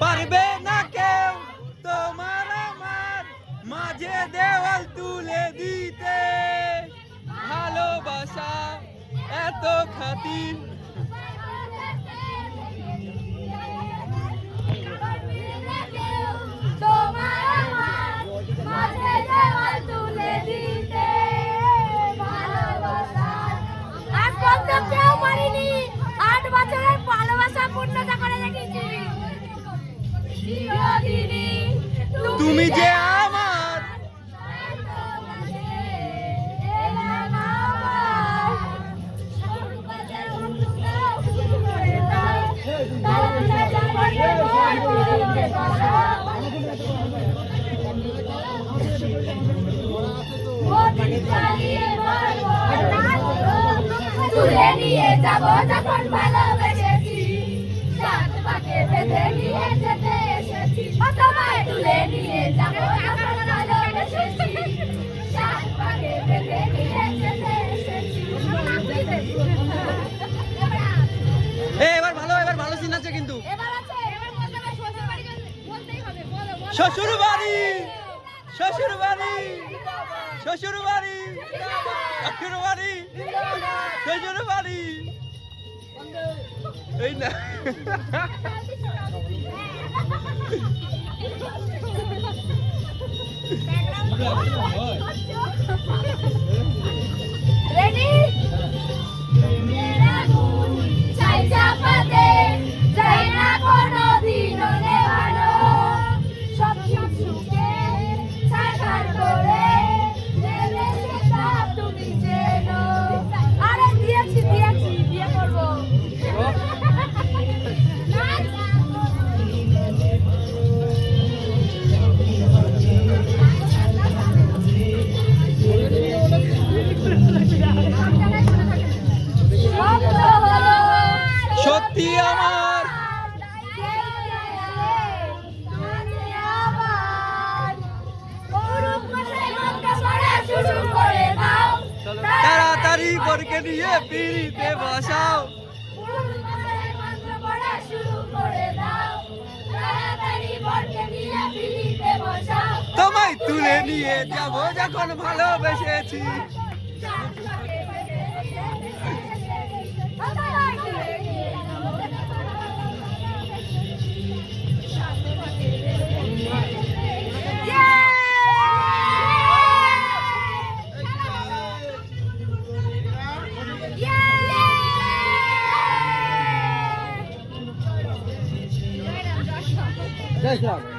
পারবে না কেউ? তোমার আমার মাঝে দেওয়াল তুলে দিতে। ভালোবাসা এত খাতির তুমি যে আমার। তুলে নিয়ে যাব যখন ভালোবেসেছি সাত পাকে বেঁধে নিয়ে শ্বশুর বাড়ি শ্বশুর বাড়ি শ্বশুর বাড়ি শ্বশুর বাড়ি শ্বশুর বাড়ি এই না। রেডি বরকে নিয়ে পিড়িতে বসাও। তোমায় তুলে নিয়ে যাব যখন ভালোবেসেছি। 你再